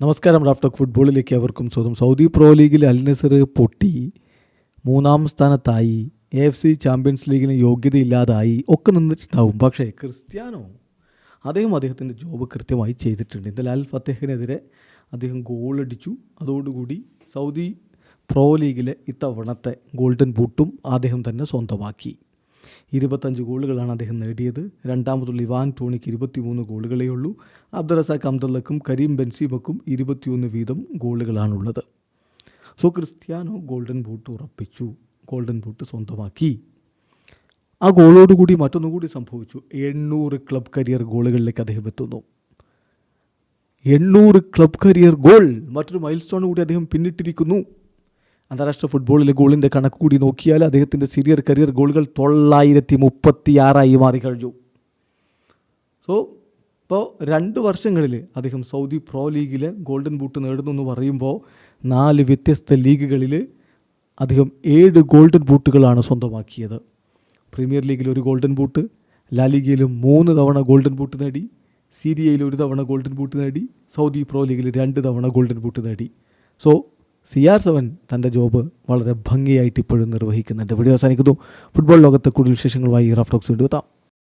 നമസ്കാരം റാഫ്റ്റോക്ക് ഫുട്ബോളിലേക്ക് അവർക്കും സ്വന്തം സൗദി പ്രോ ലീഗിൽ അൽ നസർ പൊട്ടി മൂന്നാം സ്ഥാനത്തായി എ എഫ് സി ചാമ്പ്യൻസ് ലീഗിന് യോഗ്യതയില്ലാതായി ഒക്കെ നിന്നിട്ടുണ്ടാവും. പക്ഷേ ക്രിസ്ത്യാനോ അദ്ദേഹം അദ്ദേഹത്തിന്റെ ജോബ് കൃത്യമായി ചെയ്തിട്ടുണ്ട്. ഇന്നലെ അൽ ഫത്തേഹിനെതിരെ അദ്ദേഹം ഗോളടിച്ചു അതോടുകൂടി സൗദി പ്രോ ലീഗിലെ ഇത്തവണത്തെ ഗോൾഡൻ ബൂട്ടും അദ്ദേഹം തന്നെ സ്വന്തമാക്കി. ഇരുപത്തഞ്ച് ഗോളുകളാണ് അദ്ദേഹം നേടിയത്. രണ്ടാമതുള്ള ഇവാൻ ടോണിക്ക് ഇരുപത്തിമൂന്ന് ഗോളുകളേ ഉള്ളൂ. അബ്ദുറസാഖ് അബ്ദുള്ളക്കും കരീം ബെൻസീമക്കും ഇരുപത്തിയൊന്ന് വീതം ഗോളുകളാണുള്ളത്. സോ ക്രിസ്ത്യാനോ ഗോൾഡൻ ബൂട്ട് ഉറപ്പിച്ചു. ഗോൾഡൻ ബൂട്ട് സ്വന്തമാക്കി. ആ ഗോളോടുകൂടി മറ്റൊന്നുകൂടി സംഭവിച്ചു. എണ്ണൂറ് ക്ലബ് കരിയർ ഗോളുകളിലേക്ക് അദ്ദേഹം എത്തുന്നു. എണ്ണൂറ് ക്ലബ് കരിയർ ഗോൾ. മറ്റൊരു മൈൽസ്റ്റോൺ കൂടി അദ്ദേഹം പിന്നിട്ടിരിക്കുന്നു. അന്താരാഷ്ട്ര ഫുട്ബോളിലെ ഗോളിന്റെ കണക്ക് കൂടി നോക്കിയാൽ അദ്ദേഹത്തിന്റെ സീനിയർ കരിയർ ഗോളുകൾ തൊള്ളായിരത്തി മുപ്പത്തി ആറായി മാറിക്കഴിഞ്ഞു സോ ഇപ്പോൾ രണ്ട് വർഷങ്ങളിൽ അദ്ദേഹം സൗദി പ്രോ ലീഗിലെ ഗോൾഡൻ ബൂട്ട് നേടുന്നു എന്ന് പറയുമ്പോൾ നാല് വ്യത്യസ്ത ലീഗുകളിൽ അദ്ദേഹം ഏഴ് ഗോൾഡൻ ബൂട്ടുകളാണ് സ്വന്തമാക്കിയത്. പ്രീമിയർ ലീഗിൽ ഒരു ഗോൾഡൻ ബൂട്ട് ലാ ലീഗയിൽ മൂന്ന് തവണ ഗോൾഡൻ ബൂട്ട് നേടി സീരിയയിൽ ഒരു തവണ ഗോൾഡൻ ബൂട്ട് നേടി സൗദി പ്രോ ലീഗിൽ രണ്ട് തവണ ഗോൾഡൻ ബൂട്ട് നേടി. സോ സി ആർ സെവൻ തന്റെ ജോബ് വളരെ ഭംഗിയായിട്ട് ഇപ്പോഴും നിർവഹിക്കുന്നുണ്ട്. വീഡിയോ അവസാനിക്കുന്നു. ഫുട്ബോൾ ലോകത്തെ കൂടുതൽ വിശേഷങ്ങളുമായി റഫ് ടോക്സ് വീണ്ടും എത്താം.